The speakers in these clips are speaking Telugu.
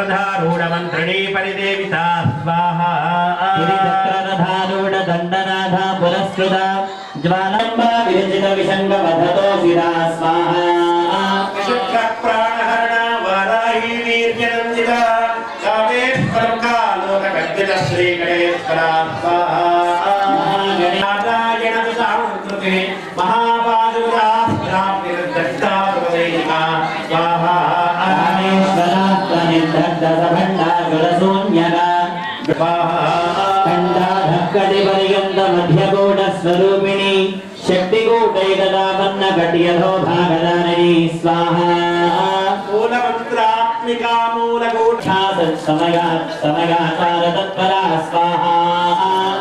చక్రధారూఢమంత్రణీ పరిదేవితా స్వాహా చక్రధారూఢదండనాథ పురస్కృత జ్వాలంబా విరచిత విషంగవధతో శిరా స్వాహా శ్రీ గణేశ్వరా స్వాహా स्वरूपिणी शक्तिकूटैकदापन्न कटियधो भागदाननी स्वाहा मूलमन्त्रात्मिका मूलकूठा समया समयाचार तत्परा स्वाहा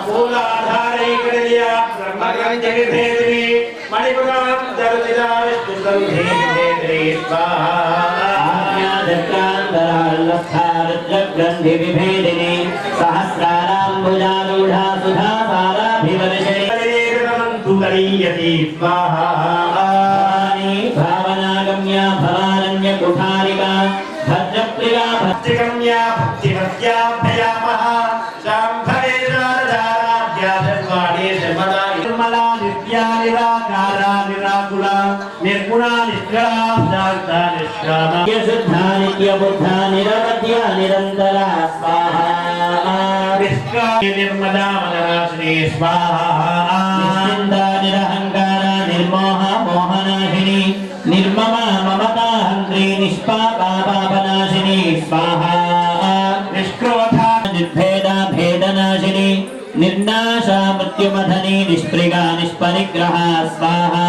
मूलाधारैकडिया ब्रह्मग्रन्थविधेत्री मणिपुरां जरुजिदा विष्णुसन्धेत्री स्वाहा స్థానగ్రంథివిభేదిని సహస్రారాంబుజారూఢా సుధా సారాభివర్షి భావనాగమ్యా భవారణ్య కుఠారికా భద్రప్రియా భక్తిగమ్యా భక్తిమత్యాభ్యయామ నిర్మదామనరాశ్రీ స్వాహా నిరహంకార నిర్మోహ మోహనాశిని నిర్మమ మమతాహంత్రి నిష్పాపా పాపనాశిని స్వాహా నిష్క్రోధా నిర్భేద భేదనాశిని నిర్నాశ మృత్యుమధని నిష్ప్రిగా నిష్పరిగ్రహ స్వాహా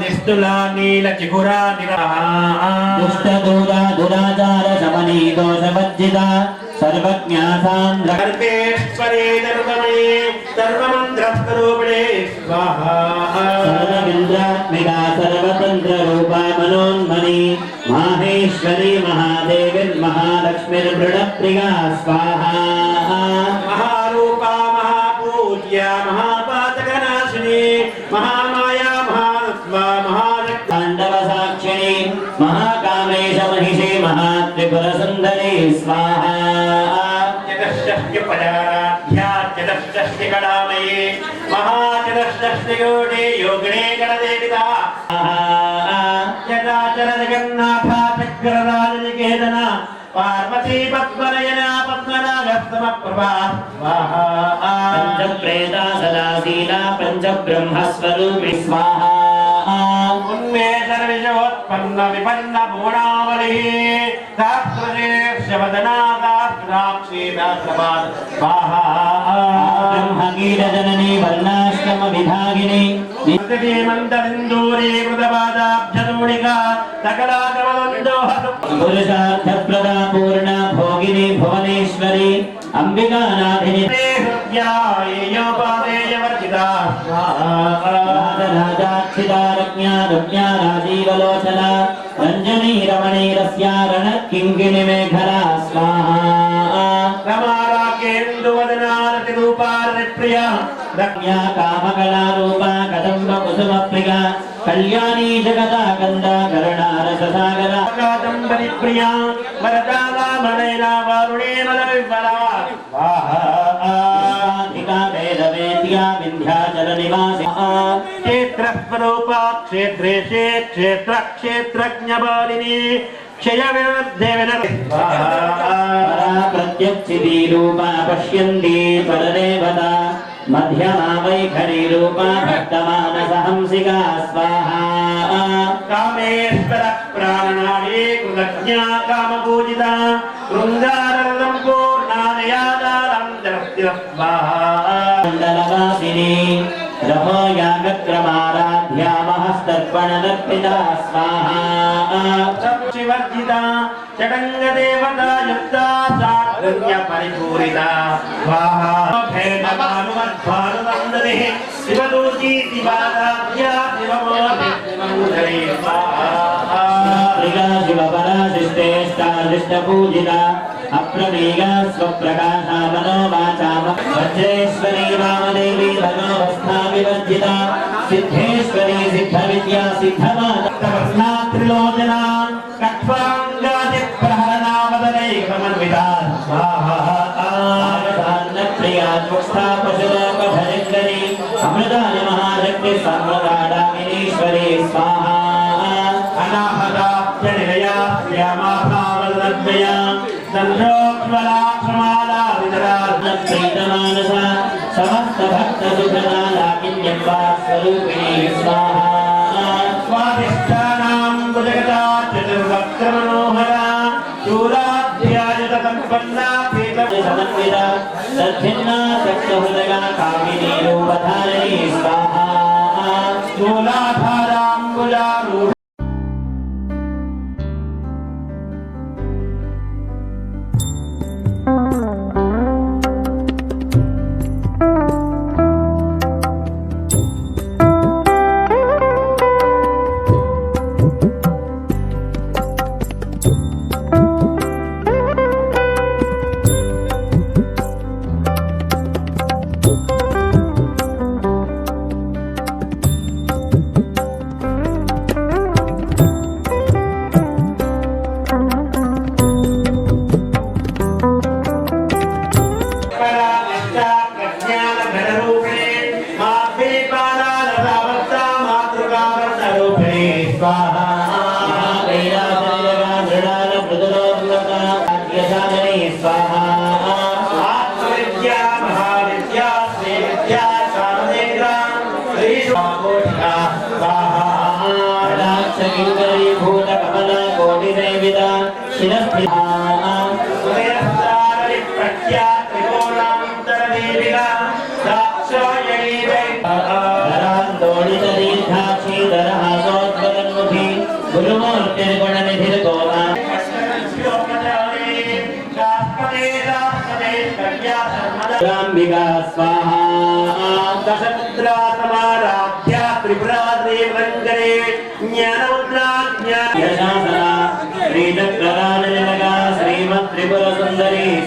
దుస్తులా నీల చిగురా నిరహ దుష్టదూరా सर्वज्ञासां सर्वेश्वरे सर्वमये सर्वमन्त्रस्वरूपिणे स्वाहा सर्वमिन्द्रात्मिका सर्वतन्त्ररूपा मनोन्मणि माहेश्वरी महादेविर्महालक्ष्मीर्मृणप्रिया स्वाहा महारूपा महापूज्या महापातकनाशिनी महामाया महात्मा महाकाण्डवसाक्षिणी महाकामेश महिषे महात्रिपुरसुन्दरी स्वाहा पजानाध्याचलष्टिकलामये महाचलष्टियोडे योगिणे गणदेविता चराचर जगन्नाथा चक्रराजनिकेतना पार्वती पद्मनयना पद्मनागस्तम प्रभा स्वाहा पञ्चप्रेता सदा शीला पञ्चब्रह्मस्वरूपि स्वाहा उन्मेतर विषवोत्पन्न विपन्न भुवनावलिः ब्रह्मगीरजननी वर्णाश्रम विभागिनी मन्दबिन्दूरी मृतपादाब्धतूणिका सकलाकमन्दोहपुरुषार्थप्रदा पूर्णा भोगिनी भुवनेश्वरी अम्बिकानाथिनी हृद्यायोपादे స్వాహా రాజరాజాక్షితారజ్ఞారజ్ఞా రాజీవలోచన రంజనీ రమణీరస్యారణ కింగిణి మేఘలా స్వాహా రమారాకేందువదనారతి రూపారతి ప్రియా రమ్యా కామకళారూపా కదంబ కుసుమ ప్రియ కళ్యాణీ జగదా కంద కరుణారససాగర కాదంబరి ప్రియా వరదామణైన వారుణే మన విఫలా స్వాహాధికా వేదవేద్యా వింధ్యాచల నివాసి క్షేత్రస్వరూపా క్షేత్రేషే క్షేత్ర క్షేత్రజ్ఞబాలిని క్షయ విరుద్ధే ప్రత్యక్షితి రూపా పశ్యంతి పరదేవత మధ్యమా వైఖరి రూపా భక్తమానసహంసికా స్వాహా కామేశ్వర ప్రాణనాడే కృతజ్ఞా మహస్తర్పణదర్పితా స్వాహా శివర్జిత చడంగ దేవత యుక్త సాత్పుణ్య పరిపూరిత స్వాహా భేదమానుమద్భానునందనే శివదూతి శివాదాభ్యా శివమోది మంగళే స్వాహా ప్రిగా శివపరాశిష్టేష్టాదిష్ట పూజిత అప్రమేయ సిద్ధేశ్వరి సిద్ధ విద్యా సిద్ధమాత త్రిలోచన కట్వాంగాది ప్రహరణావదనైక అమృతాని మహాశక్తి నిలయా సమస్త భక్త సుఖదాకిన్యప్ప స్వరూపిణి స్వాహా స్వాదిష్టానాం భుజగతా చతుర్వక్రమనోహరా శూలాధ్యాయుత సంపన్నా పీత సమన్విత సద్భిన్నా సక్తహృదయ కామినీ రూపధారిణి స్వాహా. స్థూలాధారాంబుజారూ గురుమూర్తిర్గుణనిధిర్గోమా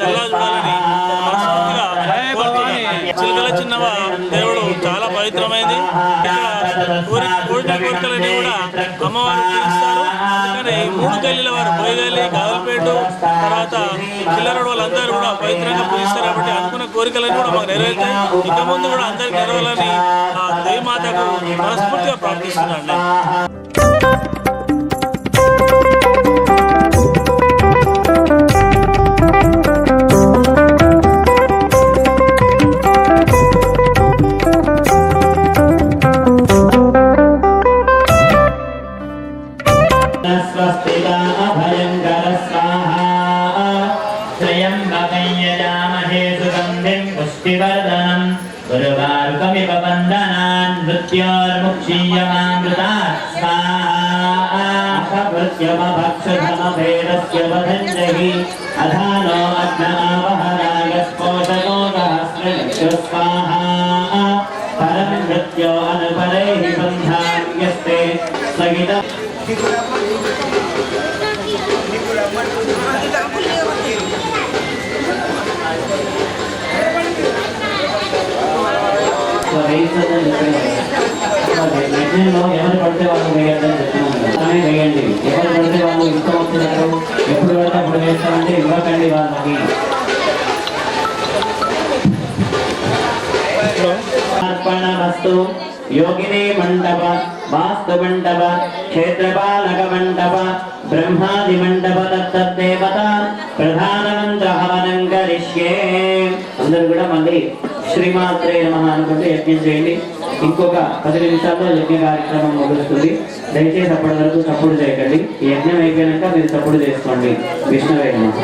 చల్లా చూడాలని మనస్ఫూర్తిగా చిలకల చిన్నవ దేవుడు చాలా పవిత్రమైంది ఇక్కడ కోరి కోరిన కోరికలన్నీ కూడా అమ్మవారు తీరుస్తారు అందుకని మూడు గల్లీల వారు బోయగల్లి గాదలపేట తర్వాత చిల్లరడు వాళ్ళందరూ కూడా పవిత్రంగా పూజిస్తారు కాబట్టి అనుకున్న కోరికలన్నీ కూడా మాకు నెరవేరుతాయి. ఇక ముందు కూడా అందరికి నెరవేరాలని ఆ దేవి మాతకు మనస్ఫూర్తిగా ప్రార్థిస్తున్నాను. बन्धनान् मृत्योर्मुक्षीयमामृता स्वाहा भक्षधमभेदस्य वधञ्जहि अधानो अग्न आवहराय स्फोटको सहस्रलक्ष स्वाहा परं मृत्यो अनुपरैः बन्धान्यस्ते स्थगितम् యజ్ఞంలో ఎవరు పడితే వాళ్ళు వేయాలని చెప్తున్నాను అలానే వేయండి ఎవరు పడితే వాళ్ళు ఇష్టం వచ్చినట్టు ఎప్పుడు పడితే అప్పుడు వేస్తామంటే ఇవ్వకండి వాళ్ళకి అర్పణ వస్తు యోగిని మండప వాస్తు మండప క్షేత్రపాలక మండప బ్రహ్మాది మండప తత్తదేవత ప్రధాన మంత్ర హవనం కరిష్యే. అందరూ కూడా మళ్ళీ శ్రీమాత్రే నమః అనుకుంటూ యజ్ఞం చేయండి. ఇంకొక పది నిమిషాల్లో యజ్ఞ కార్యక్రమం ముగుస్తుంది దయచేసి అప్పటి వరకు చప్పుడు చేయకండి. ఈ యజ్ఞం అయిపోయాక మీరు చప్పుడు చేసుకోండి. విష్ణువే నమః.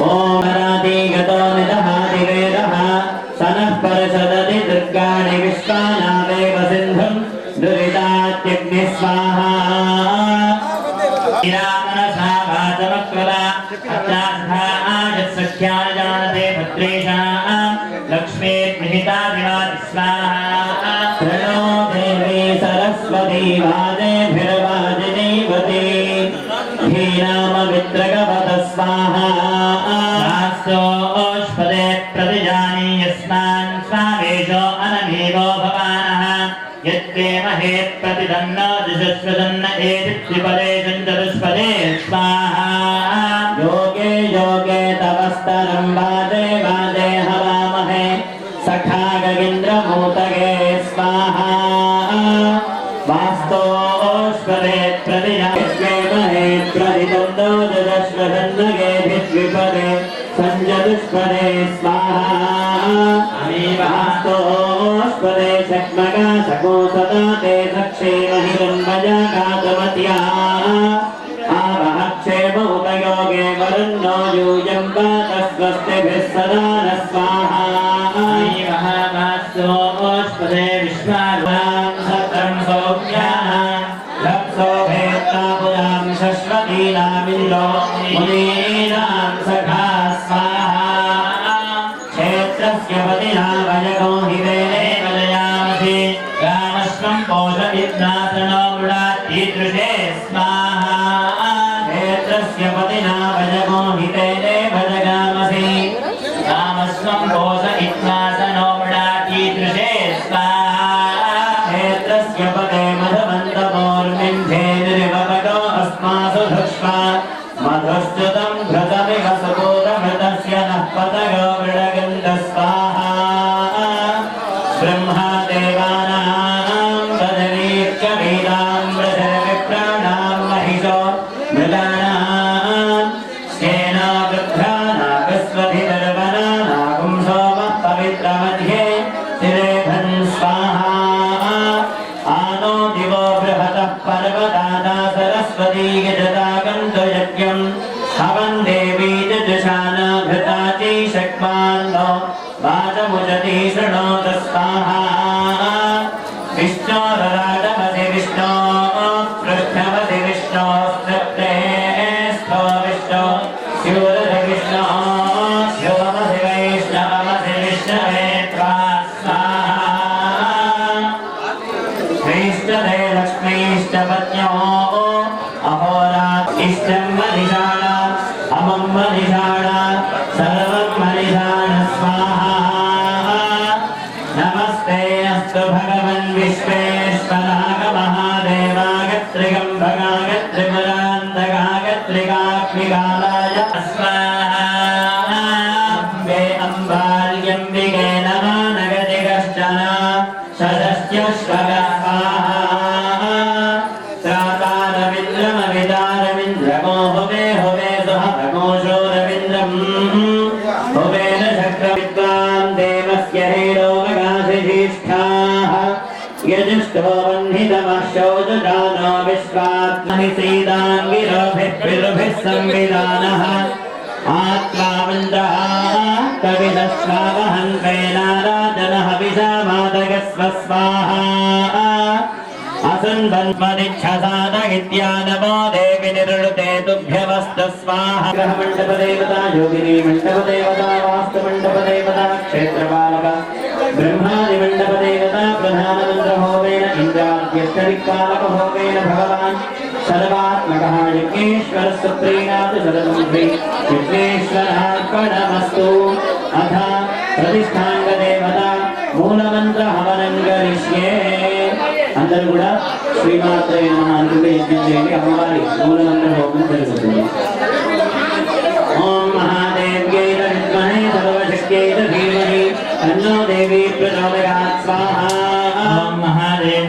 ఓం హరాతి గతో నిదహాతి వేదః. సనః పరసదతి దుర్గాణి విశ్వానాదేవ సింధుం. దురితాత్యగ్ని స్వాహా. प्रतिदन्न दिशस्वदन्न अस्तु भगवन् विश्वात्मनि सीताङ्गिरोभिः पितृभिः संविधानः आत्मा मन्द्रः कविदस्वावहन् वेनाराजनः विषामादगस्व स्वाहा असन्वन्मदिच्छसादगित्या नमो देवि निरुते तुभ्यवस्तु स्वाहा ग्रहमण्डपदेवता योगिनी मण्डपदेवता वास्तुमण्डपदेवता क्षेत्रपालक ब्रह्मादिमण्डपदेवता प्रधानमन्त्रहोमेन इन्द्राद्यष्टदिक्पालकहोमेन भगवान् सर्वात्मकः यज्ञेश्वर सुप्रीणात् शरदमुद्रि यज्ञेश्वरार्पणमस्तु अथ प्रतिष्ठाङ्गदेवता మూలమంత్రహవనం గరిష్యే అందరూ కూడా శ్రీమాత్రే నమ అనుకుంటే యజ్ఞం చేయండి అమ్మవారి మూలమంత్ర హోమం జరుగుతుంది ఓం మహాదేవ్యై విద్మహే సర్వశక్త్యై ధీమహి తన్నో దేవి ప్రచోదయాత్ స్వాహా ఓం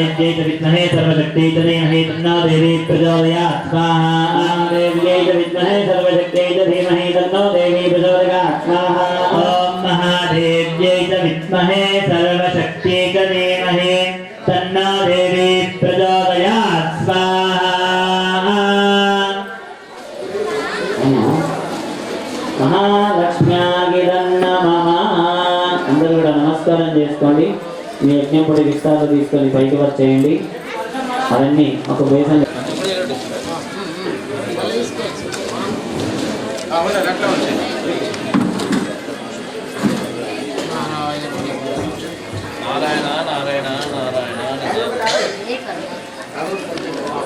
మహాదేవ్యై విద్మహే సర్వశక్త్యై ధీమహి తన్నో దేవి ప్రచోదయాత్ స్వాహా మహాదేవ్యై విద్మహే సర్వశక్త్యై ధీమహి తన్నో దేవి ప్రచోదయాత్ స్వాహా ఓం మహాదేవ్యై విద్మహే సర్వశక్త్యై ధీమహి తన్నో దేవి ప్రచోదయాత్ స్వాహా మహాలక్ష్మ్యాగిరన్న మమ అందరూ కూడా నమస్కారం చేసుకోండి మీ యజ్ఞం పొడి విస్తాలు తీసుకొని పైకి వచ్చేయండి అవన్నీ ఒక వేసం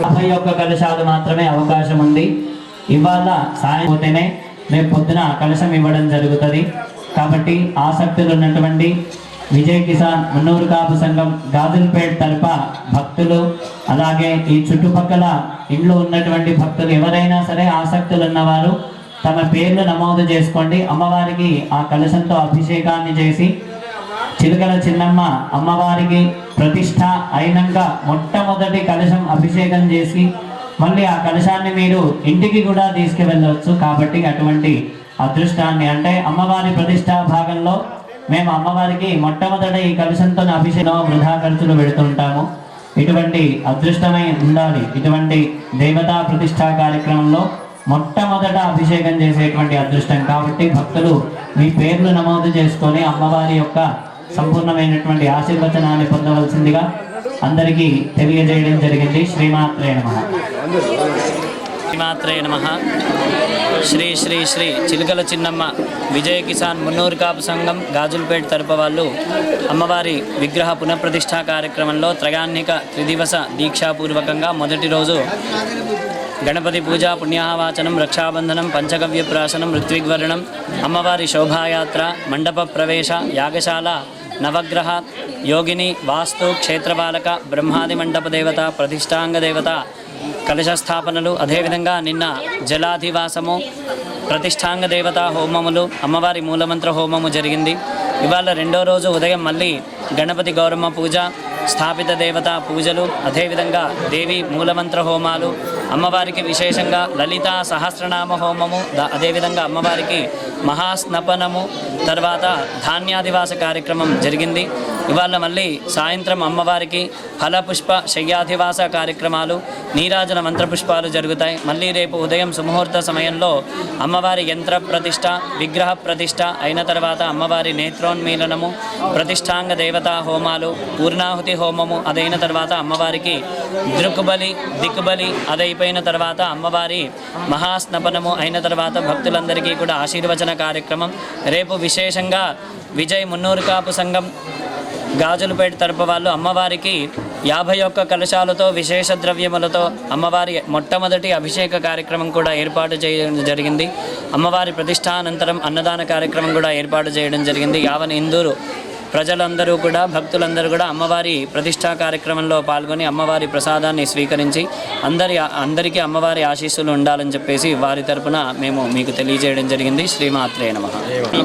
యాభై ఒక్క కలశాలు మాత్రమే అవకాశం ఉంది. ఇవాళ సాయం పోతేనే రేపు పొద్దున కలశం ఇవ్వడం జరుగుతుంది. కాబట్టి ఆసక్తులు ఉన్నటువంటి విజయ్ కిసాన్ మున్నూరు కాపు సంఘం గాజుల్పేట్ తరఫ భక్తులు అలాగే ఈ చుట్టుపక్కల ఇండ్లు ఉన్నటువంటి భక్తులు ఎవరైనా సరే ఆసక్తులు ఉన్నవారు తమ పేర్లు నమోదు చేసుకోండి. అమ్మవారికి ఆ కలశంతో అభిషేకాన్ని చేసి చిలుకల చిన్నమ్మ అమ్మవారికి ప్రతిష్ట అయినాక మొట్టమొదటి కలశం అభిషేకం చేసి మళ్ళీ ఆ కలశాన్ని మీరు ఇంటికి కూడా తీసుకువెళ్ళవచ్చు కాబట్టి అటువంటి అదృష్టాన్ని అంటే అమ్మవారి ప్రతిష్టా భాగంలో మేము అమ్మవారికి మొట్టమొదట ఈ కలుషంతో అభిషేకం వృధా ఖర్చులు పెడుతుంటాము. ఇటువంటి అదృష్టమై ఉండాలి. ఇటువంటి దేవతా ప్రతిష్టా కార్యక్రమంలో మొట్టమొదట అభిషేకం చేసేటువంటి అదృష్టం. కాబట్టి భక్తులు మీ పేర్లు నమోదు చేసుకొని అమ్మవారి యొక్క సంపూర్ణమైనటువంటి ఆశీర్వచనాన్ని పొందవలసిందిగా అందరికీ తెలియజేయడం జరిగింది. శ్రీమాత్రే నమః. శ్రీమాత్రే నమ. శ్రీ శ్రీ శ్రీ చిలుకల చిన్నమ్మ విజయ కిసాన్ మున్నూరు కాపు సంఘం గాజులపేట తరపు వాళ్ళు అమ్మవారి విగ్రహ పునఃప్రతిష్ఠా కార్యక్రమంలో త్రయాన్నిక త్రిదివస దీక్షాపూర్వకంగా మొదటి రోజు గణపతి పూజ పుణ్యాహవాచనం రక్షాబంధనం పంచగవ్య ప్రాసనం ఋత్విగ్వరణం అమ్మవారి శోభాయాత్ర మండప ప్రవేశ యాగశాల నవగ్రహ యోగిని వాస్తు క్షేత్రపాలక బ్రహ్మాది మండప దేవత ప్రతిష్టాంగ దేవత కలశస్థాపనలు అదేవిధంగా నిన్న జలాధివాసము ప్రతిష్టాంగ దేవతా హోమములు అమ్మవారి మూలమంత్ర హోమము జరిగింది. ఇవాళ రెండో రోజు ఉదయం మళ్ళీ గణపతి గౌరమ్మ పూజ స్థాపిత దేవత పూజలు అదేవిధంగా దేవి మూలమంత్ర హోమాలు అమ్మవారికి విశేషంగా లలిత సహస్రనామ హోమము అదేవిధంగా అమ్మవారికి మహాస్నపనము తర్వాత ధాన్యాదివాస కార్యక్రమం జరిగింది. ఇవాళ మళ్ళీ సాయంత్రం అమ్మవారికి ఫలపుష్ప శయ్యాధివాస కార్యక్రమాలు నీరాజన మంత్రపుష్పాలు జరుగుతాయి. మళ్ళీ రేపు ఉదయం సుముహూర్త సమయంలో అమ్మవారి యంత్ర ప్రతిష్ట విగ్రహ ప్రతిష్ట అయిన తర్వాత అమ్మవారి నేత్రోన్మీలనము ప్రతిష్టాంగ దేవతా హోమాలు పూర్ణాహుతి హోమము అదైన తర్వాత అమ్మవారికి దృక్బలి దిక్కుబలి అదైపోయిన తర్వాత అమ్మవారి మహాస్నపనము అయిన తర్వాత భక్తులందరికీ కూడా ఆశీర్వచన కార్యక్రమం. రేపు విశేషంగా విజయ్ మున్నూరు కాపు సంఘం గాజులపేట తరపు వాళ్ళు అమ్మవారికి యాభై ఒక్క కలశాలతో విశేష ద్రవ్యములతో అమ్మవారి మొట్టమొదటి అభిషేక కార్యక్రమం కూడా ఏర్పాటు చేయడం జరిగింది. అమ్మవారి ప్రతిష్టానంతరం అన్నదాన కార్యక్రమం కూడా ఏర్పాటు చేయడం జరిగింది. యావన్ ఇందూరు ప్రజలందరూ కూడా భక్తులందరూ కూడా అమ్మవారి ప్రతిష్టా కార్యక్రమంలో పాల్గొని అమ్మవారి ప్రసాదాన్ని స్వీకరించి అందరి అందరికీ అమ్మవారి ఆశీస్సులు ఉండాలని చెప్పేసి వారి తరపున మేము మీకు తెలియజేయడం జరిగింది. శ్రీమాత్రే నమ.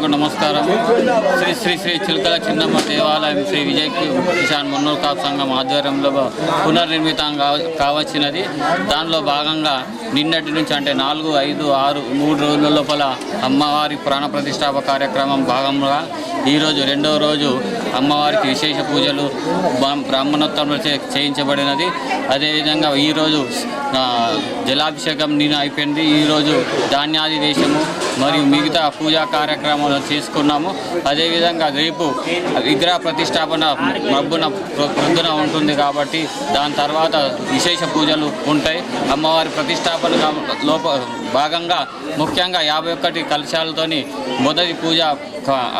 నమస్కారం. శ్రీ శ్రీ శ్రీ చిలుకల చిన్నమ్మ దేవాలయం శ్రీ విజయ్ కిషాన్ మున్నూరు కాపు సంఘం ఆధ్వర్యంలో పునర్నిర్మితం కావ- కావచ్చినది. దానిలో భాగంగా నిన్నటి నుంచి అంటే నాలుగు ఐదు ఆరు మూడు రోజుల లోపల అమ్మవారి ప్రాణ ప్రతిష్టాప కార్యక్రమం భాగంగా ఈరోజు రెండవ రోజు అమ్మవారికి విశేష పూజలు బ్రా- చే- చేయించబడినది. అదేవిధంగా ఈరోజు జలాభిషేకం నేను అయిపోయింది. ఈరోజు ధాన్యాది దేశము మరియు మిగతా పూజా కార్యక్రమాలు చేసుకున్నాము. అదేవిధంగా రేపు విగ్రహ ప్రతిష్టాపన మబ్బున ప్ర- ప్రొద్దున ఉంటుంది కాబట్టి దాని తర్వాత విశేష పూజలు ఉంటాయి. అమ్మవారి ప్రతిష్టాపన లోప భాగంగా ముఖ్యంగా యాభై ఒక్కటి కలశాలతోని మొదటి పూజ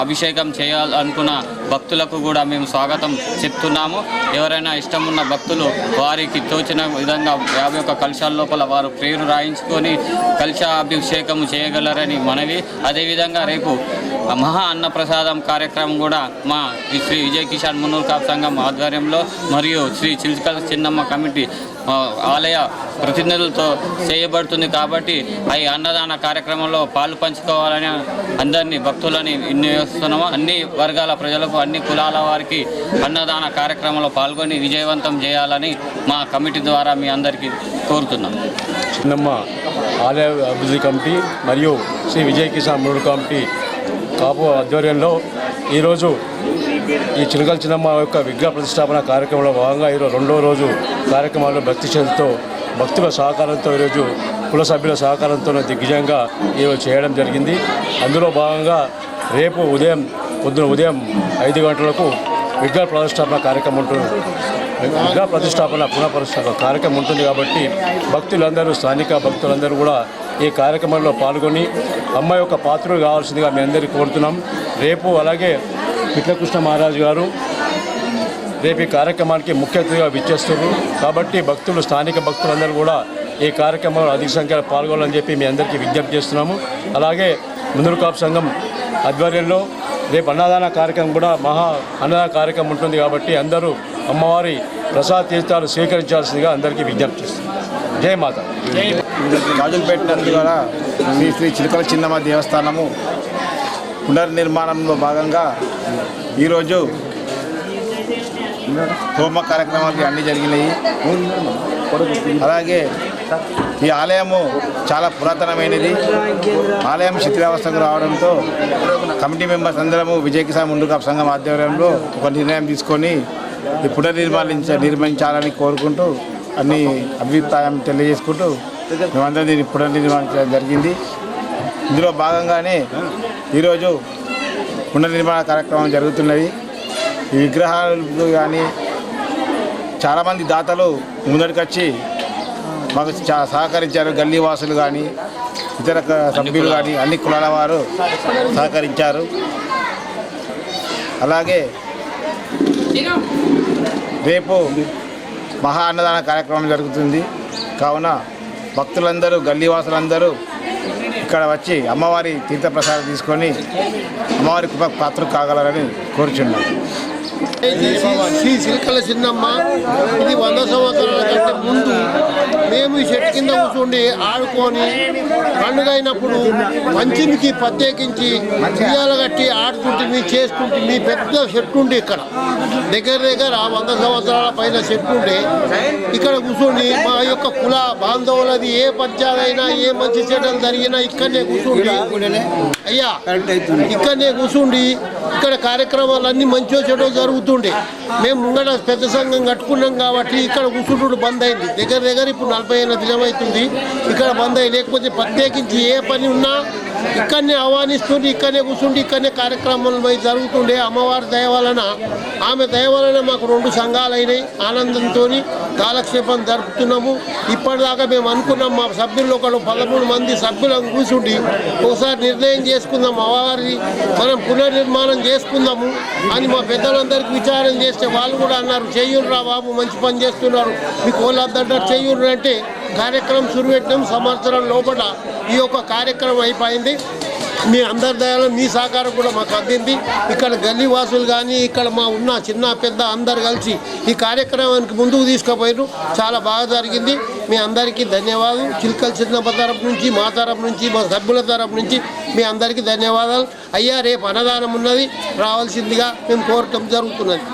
అభిషేకం చేయాలనుకున్న భక్తులకు కూడా మేము స్వాగతం చెప్తున్నాము. ఎవరైనా ఇష్టం ఉన్న భక్తులు వారికి తోచిన విధంగా యాభై ఒక్క కలశాల లోపల వారు పేరు రాయించుకొని కలశాభిషేకం చేయగలరని మనవి. అదేవిధంగా రేపు మహా అన్నప్రసాదం కార్యక్రమం కూడా మా శ్రీ విజయ్ కిషాన్ మున్నూరు కాపు సంఘం ఆధ్వర్యంలో మరియు శ్రీ చిలుకల చిన్నమ్మ కమిటీ ఆలయ ప్రతినిధులతో చేయబడుతుంది కాబట్టి ఈ అన్నదాన కార్యక్రమంలో పాలు పంచుకోవాలని అందరినీ భక్తులని వినియోగిస్తున్నాము అన్ని వర్గాల ప్రజలకు అన్ని కులాల వారికి అన్నదాన కార్యక్రమంలో పాల్గొని విజయవంతం చేయాలని మా కమిటీ ద్వారా మీ అందరికీ కోరుతున్నాం. చిన్నమ్మ ఆలయ అభివృద్ధి కమిటీ మరియు శ్రీ విజయ్ కిసాన్ మూడు కమిటీ కాపు ఆధ్వర్యంలో ఈరోజు ఈ చిలకల చిన్నమ్మ యొక్క విగ్రహ ప్రతిష్టాపన కార్యక్రమంలో భాగంగా ఈరోజు రెండో రోజు కార్యక్రమాల్లో భక్తి శ్రద్ధతో భక్తుల సహకారంతో ఈరోజు కుల సభ్యుల సహకారంతో దిగ్విజయంగా ఈరోజు చేయడం జరిగింది. అందులో భాగంగా రేపు ఉదయం పొద్దున ఉదయం ఐదు గంటలకు విగ్రహ ప్రతిష్టాపన కార్యక్రమం ఉంటుంది. విగ్రహ ప్రతిష్టాపన పునఃప్రతిష్టాపన కార్యక్రమం ఉంటుంది కాబట్టి భక్తులందరూ స్థానిక భక్తులందరూ కూడా ఈ కార్యక్రమంలో పాల్గొని అమ్మ యొక్క పాత్రలు కావాల్సిందిగా మేము అందరికీ కోరుతున్నాం. రేపు అలాగే పిట్లకృష్ణ మహారాజు గారు రేపు ఈ కార్యక్రమానికి ముఖ్య అతిథిగా విచ్చేస్తున్నారు. కాబట్టి భక్తులు స్థానిక భక్తులందరూ కూడా ఈ కార్యక్రమంలో అధిక సంఖ్యలో పాల్గొనాలని చెప్పి మీ అందరికీ విజ్ఞప్తి చేస్తున్నాము. అలాగే ముందురు కాపు సంఘం ఆధ్వర్యంలో రేపు అన్నదాన కార్యక్రమం కూడా మహా అన్నదాన కార్యక్రమం ఉంటుంది కాబట్టి అందరూ అమ్మవారి ప్రసాద తీర్థాలు స్వీకరించాల్సిందిగా అందరికీ విజ్ఞప్తి చేస్తున్నాం జై మాత. గాజులపేట నందు శ్రీ శ్రీ చిలుకల చిన్నమ్మ దేవస్థానము పునర్నిర్మాణంలో భాగంగా ఈరోజు హోమ కార్యక్రమాలు అన్నీ జరిగినాయి. అలాగే ఈ ఆలయము చాలా పురాతనమైనది. ఆలయం శిథిలావస్థకు రావడంతో కమిటీ మెంబర్స్ అందరము విజయ కిసాన్ ముందు సంఘం ఆధ్వర్యంలో ఒక నిర్ణయం తీసుకొని ఈ పునర్నిర్మాణించ నిర్మించాలని కోరుకుంటూ అన్ని అభిప్రాయం తెలియజేసుకుంటూ మేమందరం దీన్ని పునర్నిర్మాణించడం జరిగింది. ఇందులో భాగంగానే ఈరోజు పునర్నిర్మాణ కార్యక్రమం జరుగుతున్నది ఈ విగ్రహాలు కానీ చాలామంది దాతలు ముందడికొచ్చి మాకు చా సహకరించారు. గల్లీ వాసులు కానీ ఇతర సభ్యులు కానీ అన్ని కులాల వారు సహకరించారు. అలాగే రేపు మహా అన్నదాన కార్యక్రమం జరుగుతుంది. కావున భక్తులందరూ గల్లీవాసులందరూ ఇక్కడ వచ్చి అమ్మవారి తీర్థప్రసాదం తీసుకొని అమ్మవారి కృప పాత్ర కాగలరని కోరుచున్నాను శ్రీ- శ్రీ చిన్నమ్మ ఇది వంద సంవత్సరాల కంటే ముందు మేము ఈ చెట్టు కింద కూర్చుండి ఆడుకొని పండుగ అయినప్పుడు మంచినికి ప్రత్యేకించి ఉయ్యాల కట్టి ఆడుకుంటుంది చేసుకుంటుంది పెద్ద చెట్టు ఉండి ఇక్కడ. దగ్గర దగ్గర వంద సంవత్సరాల పైన చెట్టు ఉండి. ఇక్కడ కూర్చొని మా యొక్క కుల బాంధవులది ఏ పంచాలైనా ఏ మంచి చెడ్డలు జరిగినా ఇక్కడనే కూర్చుండి. అయ్యా ఇక్కడనే కూర్చుండి. ఇక్కడ కార్యక్రమాలన్నీ మంచిగా చెడో జరుగుతుండే. మేము ముంగట పెద్ద సంఘం కట్టుకున్నాం కాబట్టి ఇక్కడ కూర్చుంటుడు బంద్ అయింది. దగ్గర దగ్గర ఇప్పుడు నలభై ఏళ్ళ దినం అవుతుంది. ఇక్కడ బంద్ అయ్యి లేకపోతే ప్రత్యేకించి ఏ పని ఉన్నా ఇక్కడనే ఆహ్వానిస్తుండే ఇక్కడనే కూర్చుంటే ఇక్కడనే కార్యక్రమాలు పోయి జరుగుతుండే. అమ్మవారి దయ వలన ఆమె దయ వలన మాకు రెండు సంఘాలు అయినాయి. ఆనందంతో కాలక్షేపం జరుపుతున్నాము. ఇప్పటిదాకా మేము అనుకున్నాం మా సభ్యుల్లో ఒకడు పదమూడు మంది సభ్యులను కూర్చుండి ఒకసారి నిర్ణయం చేసుకుందాం అమ్మవారి మనం పునర్నిర్మాణం చేసుకుందాము అని మా పెద్దలందరూ పెద్దలందరికీ విచారం చేస్తే వాళ్ళు కూడా అన్నారు చెయ్యుర్రా బాబు మంచి పని చేస్తున్నారు. మీకు వాళ్ళందరూ చెయ్యుర్రు అంటే కార్యక్రమం సురువెట్టడం సంవత్సరం లోపల ఈ యొక్క కార్యక్రమం అయిపోయింది. మీ అందరి దయలో మీ సహకారం కూడా మాకు అందింది. ఇక్కడ గల్లీ వాసులు కానీ ఇక్కడ మా ఉన్న చిన్న పెద్ద అందరు కలిసి ఈ కార్యక్రమానికి ముందుకు తీసుకుపోయారు చాలా బాగా జరిగింది. మీ అందరికీ ధన్యవాదాలు. చిల్కల్ చిన్నప్ప తరపు నుంచి మా తరపు నుంచి మా సభ్యుల తరపు నుంచి మీ అందరికీ ధన్యవాదాలు. అయ్యా రేపు అన్నదానం ఉన్నది. రావాల్సిందిగా మేము కోరటం జరుగుతున్నది.